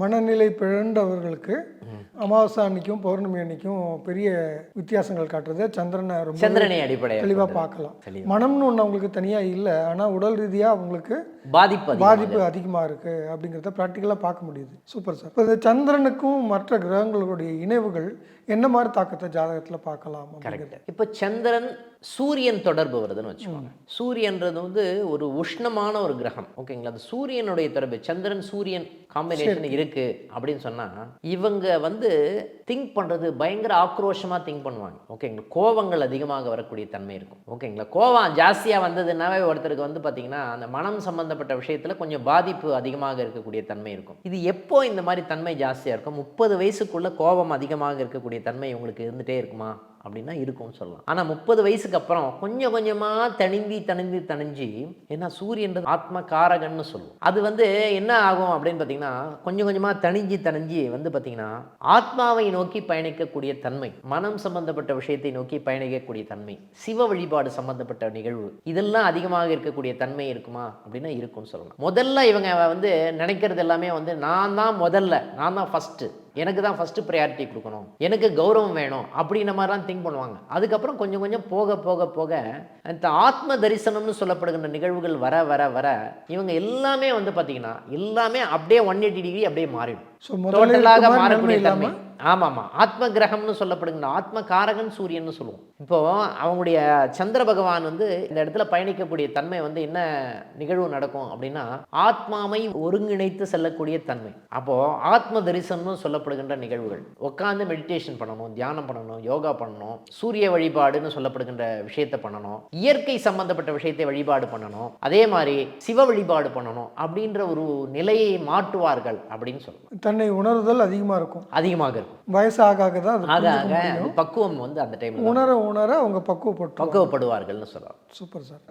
மனநிலை பிழண்டவர்களுக்கு அமாவாசை அன்னைக்கும் பௌர்ணமி அன்னைக்கும் பெரிய வித்தியாசங்கள் காட்டுறது. சந்திரனை ரொம்ப சந்திரனை அடிப்படையாக தெளிவாக பார்க்கலாம். மனம்னு ஒன்று அவங்களுக்கு தனியாக இல்லை ஆனால் உடல் ரீதியாக அவங்களுக்கு பாதிப்பு பாதிப்பு அதிகமாக இருக்குது அப்படிங்கிறத ப்ராக்டிக்கலாக பார்க்க முடியுது. சூப்பர் சார் இப்போ இந்த சந்திரனுக்கும் மற்ற கிரகங்களுடைய இணைவுகள் என்ன மாதிரி தாக்கத்தை ஜாதகத்தில் பார்க்கலாம் அப்படிங்கிறது. இப்போ சந்திரன் சூரியன் தொடர்பு வருதுன்னு வச்சுக்கோங்க. சூரியன்றது வந்து ஒரு உஷ்ணமான ஒரு கிரகம். ஓகேங்களா? அந்த சூரியனுடைய தொடர்பு. சந்திரன் சூரியன் காம்பினேஷன் இருக்கு அப்படின்னு சொன்னா இவங்க வந்து திங்க் பண்றது பயங்கர ஆக்ரோஷமா திங்க் பண்ணுவாங்க. ஓகேங்களா கோவங்கள் அதிகமாக வரக்கூடிய தன்மை இருக்கும். ஓகேங்களா கோவம் ஜாஸ்தியா வந்ததுனாவே ஒருத்தருக்கு வந்து பாத்தீங்கன்னா அந்த மனம் சம்பந்தப்பட்ட விஷயத்துல கொஞ்சம் பாதிப்பு அதிகமாக இருக்கக்கூடிய தன்மை இருக்கும். இது எப்போ இந்த மாதிரி தன்மை ஜாஸ்தியா இருக்கும்? முப்பது வயசுக்குள்ள கோபம் அதிகமாக இருக்கக்கூடிய தன்மை உங்களுக்கு இருந்துட்டே இருக்குமா? அப்படின்னா இருக்கும்னு சொல்லலாம். ஆனால் முப்பது வயசுக்கு அப்புறம் கொஞ்சம் கொஞ்சமாக தணிந்தி தணிந்து தணிஞ்சு ஏன்னா சூரியன்றது ஆத்ம காரகன்னு சொல்லுவோம். அது வந்து என்ன ஆகும் அப்படின்னு பார்த்தீங்கன்னா கொஞ்சம் கொஞ்சமாக தணிஞ்சு தணிஞ்சு வந்து பார்த்தீங்கன்னா ஆத்மாவை நோக்கி பயணிக்கக்கூடிய தன்மை மனம் சம்பந்தப்பட்ட விஷயத்தை நோக்கி பயணிக்கக்கூடிய தன்மை சிவ வழிபாடு சம்பந்தப்பட்ட நிகழ்வு இதெல்லாம் அதிகமாக இருக்கக்கூடிய தன்மை இருக்குமா அப்படின்னா இருக்கும்னு சொல்லலாம். முதல்ல இவங்க வந்து நினைக்கிறது எல்லாமே வந்து நான் தான் முதல்ல நான் தான் ஃபஸ்ட்டு எனக்கு தான் ஃபஸ்ட்டு ப்ரையாரிட்டி கொடுக்கணும். எனக்கு கௌரவம் வேணும் அப்படின்ற மாதிரிலாம் திங்க் பண்ணுவாங்க. அதுக்கப்புறம் கொஞ்சம் கொஞ்சம் போக போக போக இந்த ஆத்ம தரிசனம்னு சொல்லப்படுகின்ற நிகழ்வுகள் வர வர வர இவங்க எல்லாமே வந்து பார்த்தீங்கன்னா எல்லாமே அப்படியே ஒன் எயிட்டி டிகிரி அப்படியே மாறிடும். டோட்டலாக மாறக்கூடிய தன்மை. ஆமாம். ஆமாம் ஆத்ம கிரகம்னு சொல்லப்படுகின்ற ஆத்ம காரகன் சூரியன்னு சொல்லுவோம். இப்போ அவங்களுடைய சந்திர பகவான் வந்து இந்த இடத்துல பயணிக்கக்கூடிய தன்மை வந்து என்ன நிகழ்வு நடக்கும் அப்படின்னா ஆத்மாவை ஒருங்கிணைத்து செல்லக்கூடிய தன்மை. அப்போ ஆத்ம தரிசனம்னு சொல்லப்படுகின்ற நிகழ்வுகள். உட்காந்து மெடிடேஷன் பண்ணணும் தியானம் பண்ணணும் யோகா பண்ணணும் சூரிய வழிபாடுன்னு சொல்லப்படுகின்ற விஷயத்தை பண்ணணும் இயற்கை சம்பந்தப்பட்ட விஷயத்தை வழிபாடு பண்ணணும் அதே மாதிரி சிவ வழிபாடு பண்ணணும் அப்படின்ற ஒரு நிலையை மாற்றுவார்கள் அப்படின்னு சொல்லலாம் தன்னை உணர்தல் அதிகமாக இருக்கும். அதிகமாக இருக்கும். வயசு ஆக ஆக தான் ஆக ஆக பக்குவம் வந்து அந்த டைம்ல உணர உணர அவங்க பக்குவப்பட்டு பக்குவப்படுவார்கள்னு சொல்லலாம். Super sir.